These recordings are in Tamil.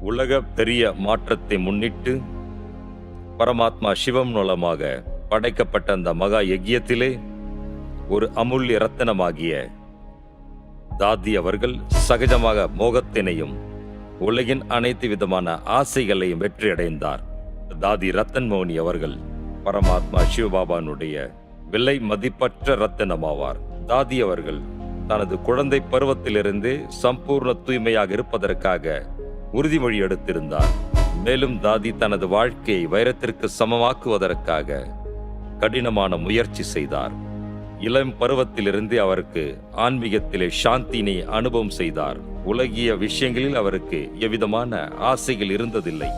உலக பெரிய மாற்றத்தை முன்னிட்டு பரமாத்மா சிவம் மூலமாக படைக்கப்பட்ட அந்த மகா யஜ்யத்திலே ஒரு அமுல்ய ரத்தனமாகிய தாதி அவர்கள் சகஜமாக மோகத்தினையும் உலகின் அனைத்து விதமான ஆசைகளையும் வெற்றியடைந்தார். தாதி ரத்தன் மோனி அவர்கள் பரமாத்மா சிவபாபானுடைய விலை மதிப்பற்ற ரத்தினமாவார். தாதி அவர்கள் தனது குழந்தை பருவத்திலிருந்தே சம்பூர்ண தூய்மையாக இருப்பதற்காக உறுதிமொழி எடுத்திருந்தார் மேலும் தாதி தனது வாழ்க்கையை வைரத்திற்கு சமமாக்குவதற்காக கடினமான முயற்சி செய்தார். இளம் பருவத்திலிருந்து அவருக்கு ஆன்மீகத்திலே சாந்தியினை அனுபவம் செய்தார். உலகிய விஷயங்களில் அவருக்கு எவ்விதமான ஆசைகள் இருந்ததில்லை.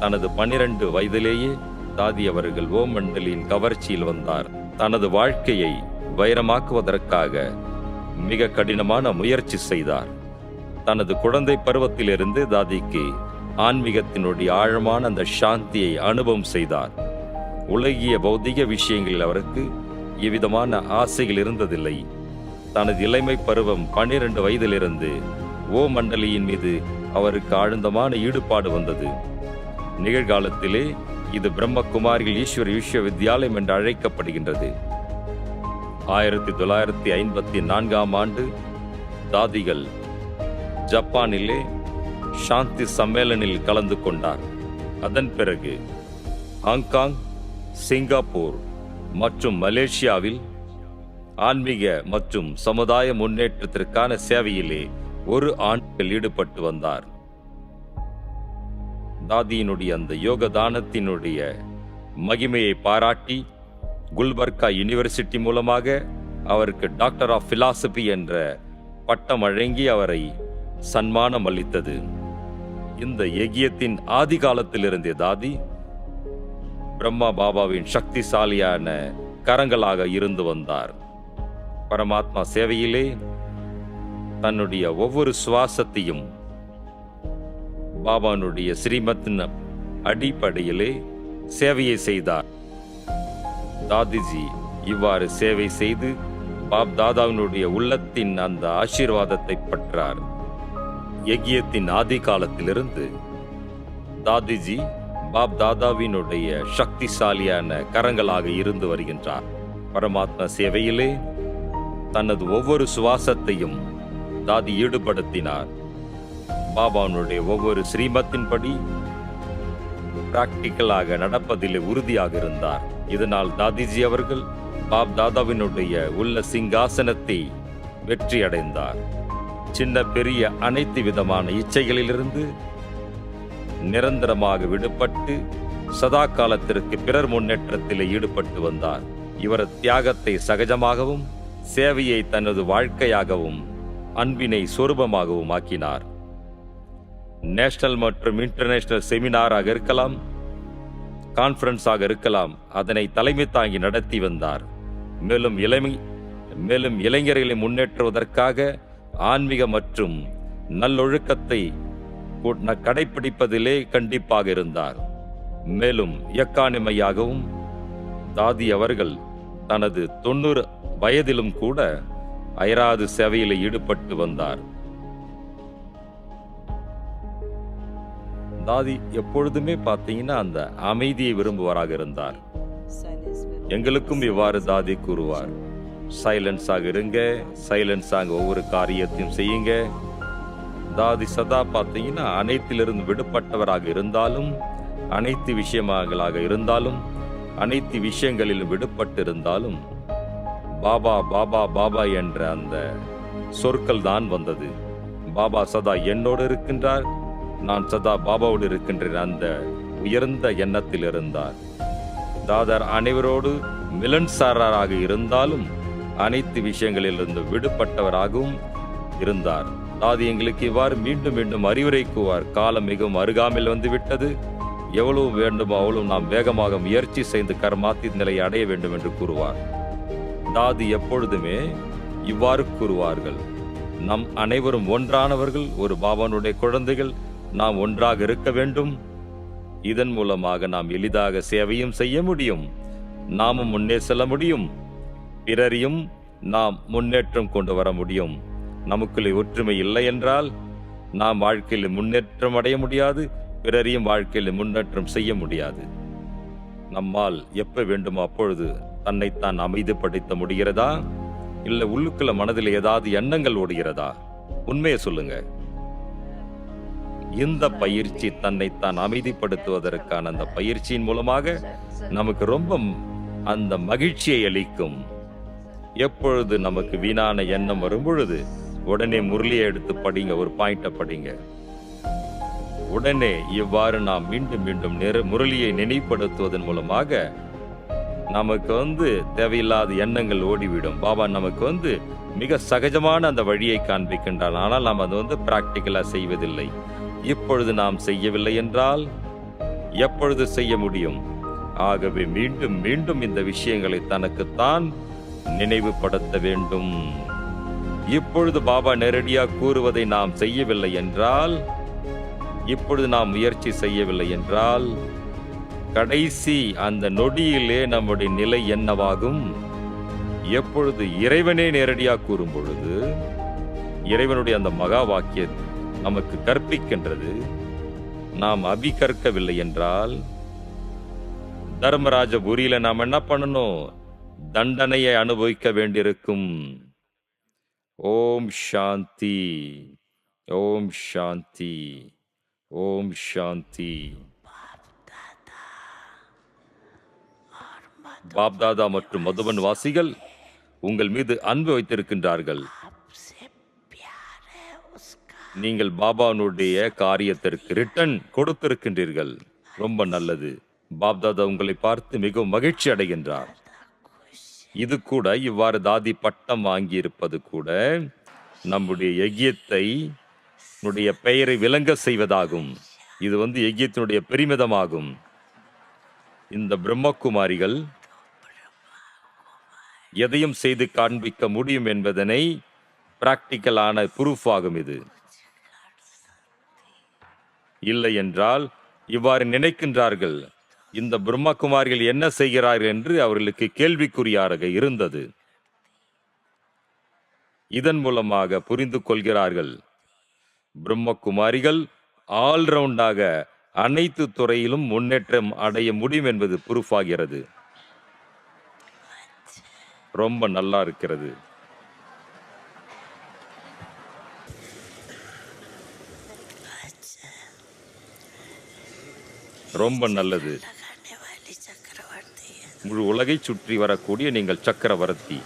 தனது பன்னிரண்டு வயதிலேயே தாதி அவர்கள் ஓமண்டலின் கவர்ச்சியில் வந்தார். தனது வாழ்க்கையை வைரமாக்குவதற்காக மிக கடினமான முயற்சி செய்தார். தனது குழந்தை பருவத்திலிருந்து தாதிக்கு ஆன்மீகத்தினுடைய ஆழமான அந்த சாந்தியை அனுபவம் செய்தார். உலகிய பௌதிக விஷயங்களில் அவருக்கு எவ்விதமான ஆசைகள் இருந்ததில்லை. தனது இளமை பருவம் பன்னிரண்டு வயதிலிருந்து ஓ மண்டலியின் மீது அவருக்கு ஆழ்ந்தமான ஈடுபாடு வந்தது. நிகழ்காலத்திலே இது பிரம்மகுமாரிகள் ஈஸ்வர விஸ்வவித்யாலயம் என்று அழைக்கப்படுகின்றது. ஆயிரத்தி தொள்ளாயிரத்தி ஐம்பத்தி நான்காம் ஆண்டு தாதிகள் ஜப்பானிலே சாந்தி சம்மேளனில் கலந்து கொண்டார். அதன் பிறகு ஹாங்காங் சிங்கப்பூர் மற்றும் மலேசியாவில் ஆன்மீக மற்றும் சமுதாய முன்னேற்றத்திற்கான சேவையிலே ஒரு ஆண்டுகள் ஈடுபட்டு வந்தார். தாதியினுடைய அந்த யோக தானத்தினுடைய மகிமையை பாராட்டி குல்பர்கா யூனிவர்சிட்டி மூலமாக அவருக்கு டாக்டர் ஆஃப் பிலாசபி என்ற பட்டம் வழங்கி அவரை சன்மானம் அளித்தது இந்த எகியத்தின் ஆதி காலத்திலிருந்தே தாதி பிரம்மா பாபாவின் சக்திசாலியான கரங்களாக இருந்து வந்தார். பரமாத்மா சேவையிலே தன்னுடைய ஒவ்வொரு சுவாசத்தையும் பாபானுடைய ஸ்ரீமத்தின் அடிப்படையிலே சேவையை செய்தார். தாதிஜி இவ்வாறு சேவை செய்து பாப் தாதாவினுடைய உள்ளத்தின் அந்த ஆசீர்வாதத்தை பெற்றார். யகியத்தின் ஆதி காலத்திலிருந்து தாதிஜி பாப் தாதாவினுடைய சக்திசாலியான கரங்களாக இருந்து வருகின்றார். பரமாத்மா சேவையிலே தனது ஒவ்வொரு சுவாசத்தையும் தாதி ஈடுபடுத்தினார். பாபானுடைய ஒவ்வொரு ஸ்ரீமத்தின்படி பிராக்டிக்கலாக நடப்பதிலே உறுதியாக இருந்தார். இதனால் தாதிஜி அவர்கள் பாப் தாதாவினுடைய உள்ள சிங்காசனத்தை வெற்றியடைந்தார். சின்ன பெரிய அனைத்து விதமான இச்சைகளிலிருந்து நிரந்தரமாக விடுபட்டு சதா காலத்திற்கு பிறர் முன்னேற்றத்தில் ஈடுபட்டு வந்தார். இவர் தியாகத்தை சகஜமாகவும் சேவையை தனது வாழ்க்கையாகவும் அன்பினை சொரூபமாகவும் ஆக்கினார். நேஷனல் மற்றும் இன்டர்நேஷனல் செமினாராக இருக்கலாம் கான்ஃபரன்ஸாக இருக்கலாம் அதனை தலைமை தாங்கி நடத்தி வந்தார். மேலும் இளமை மேலும் இளைஞர்களை முன்னேற்றுவதற்காக ஆன்மீக மற்றும் நல்லொழுக்கத்தை கு- ந- கடைப்பிடிப்பதிலே கண்டிப்பாக இருந்தார். மேலும் இயக்கானிமையாகவும் தாதி அவர்கள் தனது தொண்ணூறு வயதிலும் கூட அயராது சேவையில் ஈடுபட்டு வந்தார். தாதி எப்பொழுதுமே பார்த்தீங்கன்னா அந்த அமைதியை விரும்புவராக இருந்தார். எங்களுக்கும் இவ்வாறு தாதி கூறுவார். சைலன்ஸாக இருங்க. சைலன்ஸாக ஒவ்வொரு காரியத்தையும் செய்யுங்க. தாதி சதா பார்த்தீங்கன்னா அனைத்திலிருந்து விடுபட்டவராக இருந்தாலும் அனைத்து விஷயங்களாக இருந்தாலும் அனைத்து விஷயங்களிலும் விடுபட்டு இருந்தாலும் பாபா பாபா பாபா என்ற அந்த சொற்கள் தான் வந்தது. பாபா சதா என்னோடு இருக்கின்றார். நான் சதா பாபாவோடு இருக்கின்றேன் அந்த உயர்ந்த எண்ணத்தில் இருந்தார். தாதர் அனைவரோடு மிலன்சாரராக இருந்தாலும் அனைத்து விஷயங்களிலிருந்து விடுபட்டவராகவும் இருந்தார். தாதி எங்களுக்கு இவ்வாறு மீண்டும் மீண்டும் அறிவுரை கூவார் காலம் மிகவும் அருகாமையில் வந்துவிட்டது. எவ்வளவு வேண்டுமோ அவ்வளவு நாம் வேகமாக முயற்சி செய்து கர்மாத்தி நிலையை அடைய வேண்டும் என்று கூறுவார். தாதி எப்பொழுதுமே இவ்வாறு கூறுவார்கள். நம் அனைவரும் ஒன்றானவர்கள் ஒரு பாபானுடைய குழந்தைகள் நாம் ஒன்றாக இருக்க வேண்டும். இதன் மூலமாக நாம் எளிதாக சேவையும் செய்ய முடியும். நாமும் முன்னே செல்ல முடியும். பிறரையும் நாம் முன்னேற்றம் கொண்டு வர முடியும். நமக்குள்ளே ஒற்றுமை இல்லை என்றால் நாம் வாழ்க்கையில் முன்னேற்றம் அடைய முடியாது பிறரையும் வாழ்க்கையில் முன்னேற்றம் செய்ய முடியாது. நம்மால் எப்ப வேண்டுமோ அப்பொழுது தன்னைத்தான் அமைதிப்படுத்த முடிகிறதா? இல்லை உள்ளுக்குள்ள மனதில் ஏதாவது எண்ணங்கள் ஓடுகிறதா? உண்மையை சொல்லுங்க. இந்த பயிற்சி தன்னைத்தான் அமைதிப்படுத்துவதற்கான அந்த பயிற்சியின் மூலமாக நமக்கு ரொம்ப அந்த மகிழ்ச்சியை அளிக்கும். எப்பொழுது நமக்கு வீணான எண்ணம் வரும் பொழுது உடனே முரளியை எடுத்து படிங்க ஒரு பாயிண்ட படிங்க. உடனே இவ்வாறு நாம் மீண்டும் மீண்டும் நிற- முரளியை நினைப்படுத்துவதன் மூலமாக நமக்கு வந்து தேவையில்லாத எண்ணங்கள் ஓடிவிடும். பாபா நமக்கு வந்து மிக சகஜமான அந்த வழியை காண்பிக்கின்றான் ஆனால் நாம் அது வந்து பிராக்டிக்கலா செய்வதில்லை. இப்பொழுது நாம் செய்யவில்லை என்றால் எப்பொழுது செய்ய முடியும்? ஆகவே மீண்டும் மீண்டும் இந்த விஷயங்களை தனக்குத்தான் நினைவுபடுத்த வேண்டும். இப்பொழுது பாபா நேரடியாக கூறுவதை நாம் செய்யவில்லை என்றால் இப்பொழுது நாம் முயற்சி செய்யவில்லை என்றால் கடைசி அந்த நொடியிலே நம்முடைய நிலை என்னவாகும்? எப்பொழுது இறைவனே நேரடியாக கூறும் பொழுது இறைவனுடைய அந்த மகா வாக்கியம் நமக்கு கற்பிக்கின்றது. நாம் அபி கற்கவில்லை என்றால் தர்மராஜபுரியில நாம் என்ன பண்ணணும்? தண்டனையை அனுபவிக்க வேண்டியிருக்கும். ஓம் சாந்தி. ஓம் சாந்தி. ஓம் சாந்தி. பாப்தாதா மற்றும் மதுபன் வாசிகள் உங்கள் மீது அன்பு வைத்திருக்கின்றார்கள். நீங்கள் பாபானுடைய காரியத்திற்கு ரிட்டன் கொடுத்திருக்கின்றீர்கள். ரொம்ப நல்லது. பாப்தாதா உங்களை பார்த்து மிகவும் மகிழ்ச்சி அடைகின்றார். இது கூட இவ்வாறு தாதி பட்டம் வாங்கியிருப்பது கூட நம்முடைய எகியத்தை நம்முடைய பெயரை விளங்க செய்வதாகும். இது வந்து எகியத்தினுடைய பெருமிதமாகும். இந்த பிரம்மகுமாரிகள் எதையும் செய்து காண்பிக்க முடியும் என்பதனை பிராக்டிக்கலான ப்ரூஃப் ஆகும் இது. இல்லை என்றால் இவ்வாறு நினைக்கின்றார்கள். இந்த பிரம்மகுமாரிகள் என்ன செய்கிறார்கள் என்று அவர்களுக்கு கேள்விக்குறியாக இருந்தது. இதன் மூலமாக புரிந்து கொள்கிறார்கள். பிரம்மகுமாரிகள் ஆல்ரவுண்டாக அனைத்து துறையிலும் முன்னேற்றம் அடைய முடியும் என்பது புரூஃபாகிறது. ரொம்ப நல்லா இருக்கிறது. ரொம்ப நல்லது. முழு உலகை சுற்றி வரக்கூடிய நீங்கள் சக்கரவர்த்தி.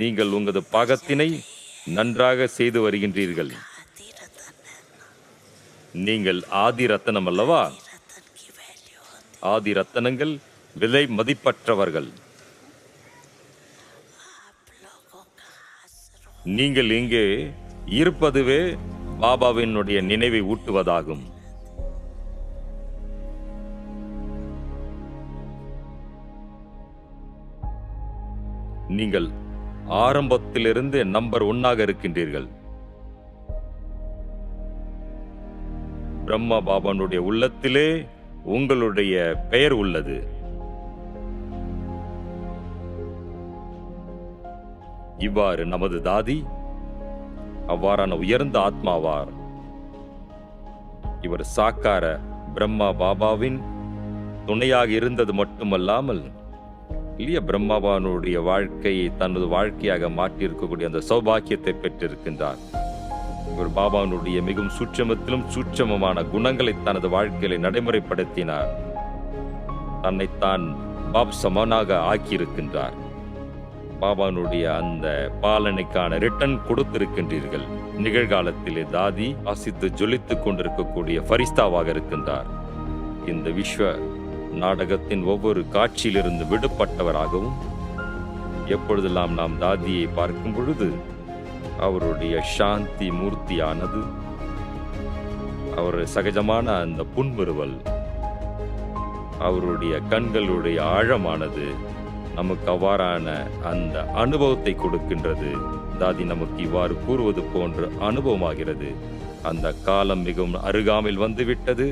நீங்கள் உங்களது பாகத்தினை நன்றாக செய்து வருகின்றீர்கள். நீங்கள் ஆதி ரத்தனம் அல்லவா? ஆதி ரத்தனங்கள் விலை மதிப்பற்றவர்கள். நீங்கள் இங்கே இருப்பதுவே பாபாவினுடைய நினைவை ஊட்டுவதாகும். நீங்கள் ஆரம்பத்திலிருந்து நம்பர் ஒன்னாக இருக்கின்றீர்கள். பிரம்மா பாபானுடைய உள்ளத்திலே உங்களுடைய பெயர் உள்ளது. இவ்வாறு நமது தாதி அவ்வாறான உயர்ந்த ஆத்மாவார். இவர் சாக்கார பிரம்மா பாபாவின் துணையாக இருந்தது மட்டுமல்லாமல் இல்லையா பிரம்மாபானுடைய வாழ்க்கையை தனது வாழ்க்கையாக மாற்றியிருக்கக்கூடிய அந்த சௌபாக்கியத்தை பெற்றிருக்கின்றார். இவர் பாபானுடைய மிகவும் சூட்சமத்திலும் சூட்சமமான குணங்களை தனது வாழ்க்கையில நடைமுறைப்படுத்தினார். தன்னைத்தான் பாப் சமனாக ஆக்கியிருக்கின்றார். பாபானுடைய அந்த பாலனைக்கான ரிட்டன் கொடுத்திருக்கின்றீர்கள். நிகழ்காலத்திலே தாதி வாசித்து ஜொலித்துக் கொண்டிருக்கக்கூடிய ஃபரிஸ்தாவாக இருக்கின்றார். இந்த விஸ்வ நாடகத்தின் ஒவ்வொரு காட்சியிலிருந்து விடுபட்டவராகவும் எப்பொழுதெல்லாம் நாம் தாதியை பார்க்கும் பொழுது அவருடைய சாந்தி மூர்த்தியானது அவர் சகஜமான அந்த புன்முறுவல் அவருடைய கண்களுடைய ஆழமானது நமக்கு அவ்வாறான அந்த அனுபவத்தை கொடுக்கின்றது. தாதி நமக்கு இவ்வாறு கூறுவது போன்ற அனுபவமாகிறது. அந்த காலம் மிகவும் அருகாமையில் வந்துவிட்டது.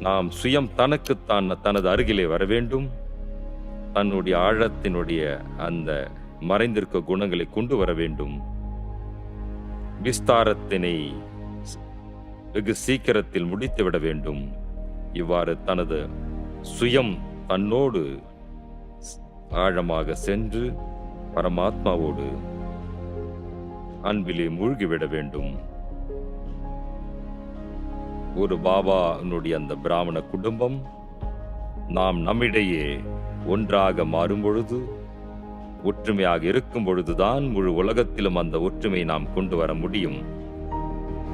நாம் சுயம் தனக்குத்தான் தனது அருகிலே வர வேண்டும் தன்னுடைய ஆழத்தினுடைய அந்த மறைந்திருக்க குணங்களை கொண்டு வர வேண்டும். விஸ்தாரத்தினை வெகு சீக்கிரத்தில் முடித்துவிட வேண்டும். இவ்வாறு தனது சுயம் தன்னோடு ஆழமாக சென்று பரமாத்மாவோடு அன்பிலே மூழ்கிவிட வேண்டும். ஒரு பாபானுடைய அந்த பிராமண குடும்பம் நாம் நம்மிடையே ஒன்றாக மாறும் பொழுது ஒற்றுமையாக இருக்கும் பொழுதுதான் முழு உலகத்திலும் அந்த ஒற்றுமையை நாம் கொண்டு வர முடியும்.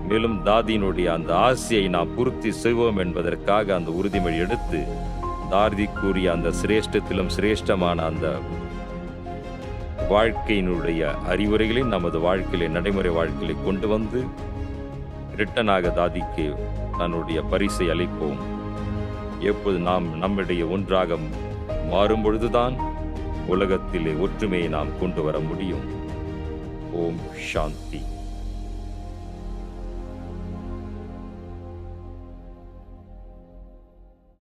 மேலும் தாதியினுடைய அந்த ஆசையை நாம் பூர்த்தி செய்வோம் என்பதற்காக அந்த உறுதிமொழி எடுத்து தாதி கூறிய அந்த சிரேஷ்டத்திலும் சிரேஷ்டமான அந்த வாழ்க்கையினுடைய அறிவுரைகளை நமது வாழ்க்கையிலே நடைமுறை வாழ்க்கையிலே கொண்டு வந்து ரிட்டனாக தாதிக்கு தன்னுடைய பரிசை அளிப்போம். எப்போது நாம் நம்மிடையே ஒன்றாக மாறும் பொழுதுதான் உலகத்திலே ஒற்றுமையை நாம் கொண்டு வர முடியும். ஓம் சாந்தி.